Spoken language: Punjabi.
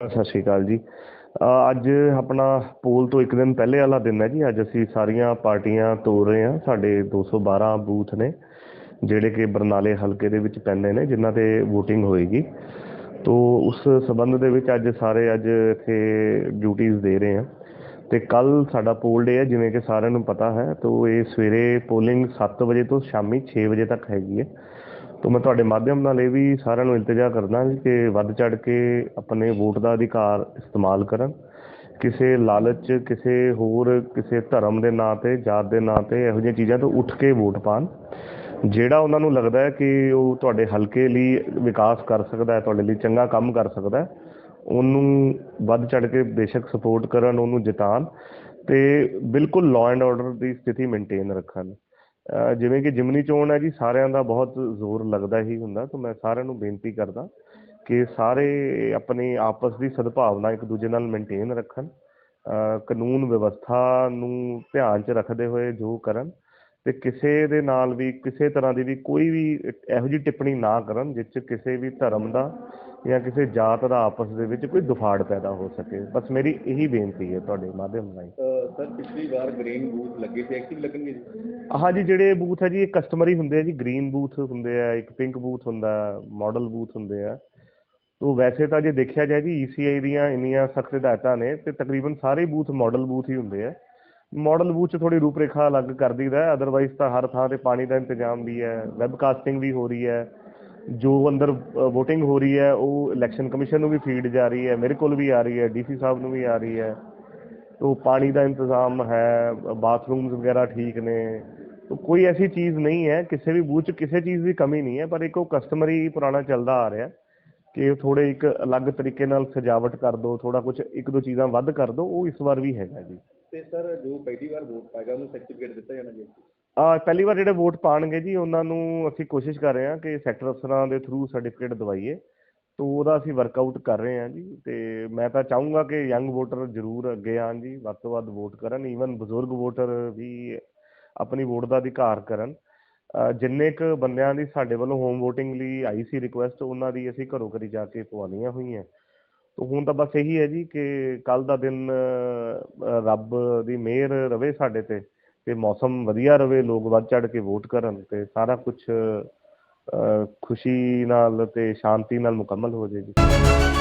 ਸਤਿ ਸ਼੍ਰੀ ਅਕਾਲ ਜੀ। ਅੱਜ ਆਪਣਾ ਪੋਲ ਤੋਂ ਇੱਕ ਦਿਨ ਪਹਿਲੇ ਵਾਲਾ ਦਿਨ ਹੈ ਜੀ। ਅੱਜ ਅਸੀਂ ਸਾਰੀਆਂ ਪਾਰਟੀਆਂ ਤੋਰ ਰਹੇ ਹਾਂ। ਸਾਡੇ 212 ਬੂਥ ਨੇ, ਜਿਹੜੇ ਕਿ ਬਰਨਾਲੇ ਹਲਕੇ ਦੇ ਵਿੱਚ ਪੈਂਦੇ ਨੇ, ਜਿਨ੍ਹਾਂ ਤੇ ਵੋਟਿੰਗ ਹੋਏਗੀ। ਤੋ ਉਸ ਸਬੰਧ ਦੇ ਵਿੱਚ ਅੱਜ ਸਾਰੇ ਅੱਜ ਇੱਥੇ ਡਿਊਟੀਆਂ ਦੇ ਰਹੇ ਹਾਂ। ਤੇ ਕੱਲ ਸਾਡਾ ਪੋਲ ਡੇ ਹੈ, ਜਿਵੇਂ ਕਿ ਸਾਰਿਆਂ ਨੂੰ ਪਤਾ ਹੈ। ਤੋ ਇਹ ਸਵੇਰੇ ਪੋਲਿੰਗ 7 ਵਜੇ ਤੋਂ ਸ਼ਾਮੀ 6 ਵਜੇ ਤੱਕ ਹੈਗੀ ਹੈ। ਤੋ ਮੈਂ ਤੁਹਾਡੇ ਮਾਧਿਅਮ ਨਾਲ ਇਹ ਵੀ ਸਾਰਿਆਂ ਨੂੰ ਇਲਤਜਾ ਕਰਦਾ ਕਿ ਵੱਧ ਚੜ ਕੇ ਆਪਣੇ ਵੋਟ ਦਾ ਅਧਿਕਾਰ ਇਸਤੇਮਾਲ ਕਰਨ। ਕਿਸੇ ਲਾਲਚ, ਕਿਸੇ ਹੋਰ, ਕਿਸੇ ਧਰਮ ਦੇ ਨਾਂ ਤੇ, ਜਾਤ ਦੇ ਨਾਂ ਤੇ ਇਹੋ ਜਿਹੀਆਂ ਚੀਜ਼ਾਂ ਤੋਂ ਉੱਠ ਕੇ ਵੋਟ ਪਾਣ ਜਿਹੜਾ ਉਹਨਾਂ ਨੂੰ ਲੱਗਦਾ ਹੈ ਕਿ ਉਹ ਤੁਹਾਡੇ ਹਲਕੇ ਲਈ ਵਿਕਾਸ ਕਰ ਸਕਦਾ ਹੈ, ਤੁਹਾਡੇ ਲਈ ਚੰਗਾ ਕੰਮ ਕਰ ਸਕਦਾ ਹੈ, ਉਹਨੂੰ ਵੱਧ ਚੜ ਕੇ ਬੇਸ਼ੱਕ ਸਪੋਰਟ ਕਰਨ, ਉਹਨੂੰ ਜਿਤਾਣ ਤੇ ਬਿਲਕੁਲ ਲਾਅ ਐਂਡ ਆਰਡਰ ਦੀ ਸਥਿਤੀ ਮੇਨਟੇਨ ਰੱਖਣ। ਜਿਵੇਂ ਕਿ ਜਿਮਨੀ ਚੋਣ ਹੈ ਜੀ, ਸਾਰਿਆਂ ਦਾ ਬਹੁਤ ਜ਼ੋਰ ਲੱਗਦਾ ਹੀ ਹੁੰਦਾ। ਤਾਂ ਮੈਂ ਸਾਰਿਆਂ ਨੂੰ ਬੇਨਤੀ ਕਰਦਾ ਕਿ ਸਾਰੇ ਆਪਣੀ ਆਪਸ ਦੀ ਸਦਭਾਵਨਾ ਇੱਕ ਦੂਜੇ ਨਾਲ ਮੇਨਟੇਨ ਰੱਖਣ। ਕਾਨੂੰਨ ਵਿਵਸਥਾ ਨੂੰ ਧਿਆਨ 'ਚ ਰੱਖਦੇ ਹੋਏ ਜੋ ਕਰਨ ਤੇ ਕਿਸੇ ਦੇ ਨਾਲ ਵੀ, ਕਿਸੇ ਤਰ੍ਹਾਂ ਦੀ ਵੀ ਕੋਈ ਵੀ ਇਹੋ ਜਿਹੀ ਟਿੱਪਣੀ ਨਾ ਕਰਨ ਜਿਸ 'ਚ ਕਿਸੇ ਵੀ ਧਰਮ ਦਾ ਜਾਂ ਕਿਸੇ ਜਾਤ ਦਾ ਆਪਸ ਦੇ ਵਿੱਚ ਕੋਈ ਦੁਫਾੜ ਪੈਦਾ ਹੋ ਸਕੇ। ਬਸ ਮੇਰੀ ਇਹੀ ਬੇਨਤੀ ਹੈ ਤੁਹਾਡੇ ਮਾਧਿਅਮ ਰਾਹੀਂ। ਸਰ, ਪਿਛਲੀ ਵਾਰ ਗ੍ਰੀਨ ਬੂਥ ਲੱਗੇ ਸੀ ਐਕਟਿਵ ਲੱਗਣਗੇ ਜੀ? ਹਾਂ ਜਿਹੜੇ ਬੂਥ ਹੈ ਜੀ, ਇਹ ਕਸਟਮਰੀ ਹੁੰਦੇ ਆ ਜੀ ਗ੍ਰੀਨ ਬੂਥ ਹੁੰਦੇ ਆ, ਇੱਕ ਪਿੰਕ ਬੂਥ ਹੁੰਦਾ ਮਾਡਲ ਬੂਥ ਹੁੰਦੇ ਆ। ਤੋ ਵੈਸੇ ਤਾਂ ਜੇ ਦੇਖਿਆ ਜਾਏ ਜੀ ECI ਦੀਆਂ ਇੰਨੀਆਂ ਸਖਤ ਹਦਾਇਤਾਂ ਨੇ, ਤੇ ਤਕਰੀਬਨ ਸਾਰੇ ਬੂਥ ਮਾਡਲ ਬੂਥ ਹੀ ਹੁੰਦੇ ਆ। ਮਾਡਲ ਬੂਥ 'ਚ ਥੋੜੀ ਰੂਪਰੇਖਾ ਅਲੱਗ ਕਰ ਦਈਦਾ ਅਦਰਵਾਈਜ਼ ਤਾਂ ਹਰ ਥਾਂ ਤੇ ਪਾਣੀ ਦਾ ਇੰਤਜ਼ਾਮ ਵੀ ਹੈ ਵੈਬਕਾਸਟਿੰਗ ਵੀ ਹੋ ਰਹੀ ਹੈ, ਜੋ ਅੰਦਰ VOTING ਹੋ ਰਹੀ ਹੈ, ਉਹ ਇਲੈਕਸ਼ਨ ਕਮਿਸ਼ਨ ਨੂੰ ਵੀ ਫੀਡ ਜਾ ਰਹੀ ਹੈ, ਮੇਰੇ ਕੋਲ ਵੀ ਆ ਰਹੀ ਹੈ ਡੀਸੀ ਸਾਹਿਬ ਨੂੰ ਵੀ ਆ ਰਹੀ ਹੈ। ਤੋ ਪਾਣੀ ਦਾ ਇੰਤਜ਼ਾਮ ਹੈ ਬਾਥਰੂਮਸ ਵਗੈਰਾ ਠੀਕ ਨੇ। ਤੋ ਕੋਈ ਐਸੀ ਚੀਜ਼ ਨਹੀਂ ਹੈ ਕਿਸੇ ਵੀ ਬੂਥ 'ਚ ਕਿਸੇ ਚੀਜ਼ ਦੀ ਕਮੀ ਨਹੀਂ ਹੈ ਪਰ ਇੱਕ ਉਹ ਕਸਟਮਰੀ ਪੁਰਾਣਾ ਚੱਲਦਾ ਆ ਰਿਹਾ ਕਿ ਥੋੜੇ ਇੱਕ ਅਲੱਗ ਤਰੀਕੇ ਨਾਲ ਸਜਾਵਟ ਕਰ ਦਿਓ ਥੋੜਾ ਕੁਝ ਇੱਕ ਦੋ ਚੀਜ਼ਾਂ ਵੱਧ ਕਰ ਦਿਓ ਉਹ ਇਸ ਵਾਰ ਵੀ ਹੈਗਾ ਜੀ। ਤੇ ਸਰ ਜੋ ਪਹਿਲੀ ਵਾਰ ਵੋਟ ਪਾਏਗਾ ਉਹਨੂੰ ਸਰਟੀਫਿਕੇਟ ਦਿੱਤਾ ਜਾਣਾ ਜੀ? ਆ ਪਹਿਲੀ ਵਾਰ ਜਿਹੜੇ ਵੋਟ ਪਾਣਗੇ ਜੀ ਉਹਨਾਂ ਨੂੰ ਅਸੀਂ ਕੋਸ਼ਿਸ਼ ਕਰ ਰਹੇ ਹਾਂ ਕਿ ਸੈਕਟਰ ਅਫਸਰਾਂ ਦੇ ਥਰੂ ਸਰਟੀਫਿਕੇਟ ਦਵਾਈਏ। ਤੋ ਉਹਦਾ ਅਸੀਂ ਵਰਕਆਊਟ ਕਰ ਰਹੇ ਹਾਂ ਜੀ ਤੇ ਮੈਂ ਤਾਂ ਚਾਹੂੰਗਾ ਕਿ ਯੰਗ ਵੋਟਰ ਜ਼ਰੂਰ ਅੱਗੇ ਆਣ ਜੀ, ਵੱਧ ਤੋਂ ਵੱਧ ਵੋਟ ਕਰਨ ਈਵਨ ਬਜ਼ੁਰਗ ਵੋਟਰ ਵੀ ਆਪਣੀ ਵੋਟ ਦਾ ਅਧਿਕਾਰ ਕਰਨ। ਜਿੰਨੇ ਕ ਬੰਦਿਆਂ ਦੀ ਸਾਡੇ ਵੱਲੋਂ ਹੋਮ VOTING ਲਈ ਆਈ ਸੀ ਰਿਕੁਐਸਟ ਉਹਨਾਂ ਦੀ ਅਸੀਂ ਘਰੋਂ ਘਰੀ ਜਾ ਕੇ ਪਵਾਉਣੀਆਂ ਹੋਈਆਂ। ਤੋ ਹੁਣ ਤਾਂ ਬਸ ਇਹੀ ਹੈ ਜੀ ਕਿ ਕੱਲ ਦਾ ਦਿਨ ਰੱਬ ਦੀ ਮਿਹਰ ਰਵੇ ਸਾਡੇ ਤੇ ਤੇ ਮੌਸਮ ਵਧੀਆ ਰਵੇ, ਲੋਕ ਵੱਧ ਚੜ ਕੇ ਵੋਟ ਕਰਨ ਤੇ ਸਾਰਾ ਕੁਝ ਖੁਸ਼ੀ ਨਾਲ ਅਤੇ ਸ਼ਾਂਤੀ ਨਾਲ ਮੁਕੰਮਲ ਹੋ ਜਾਏ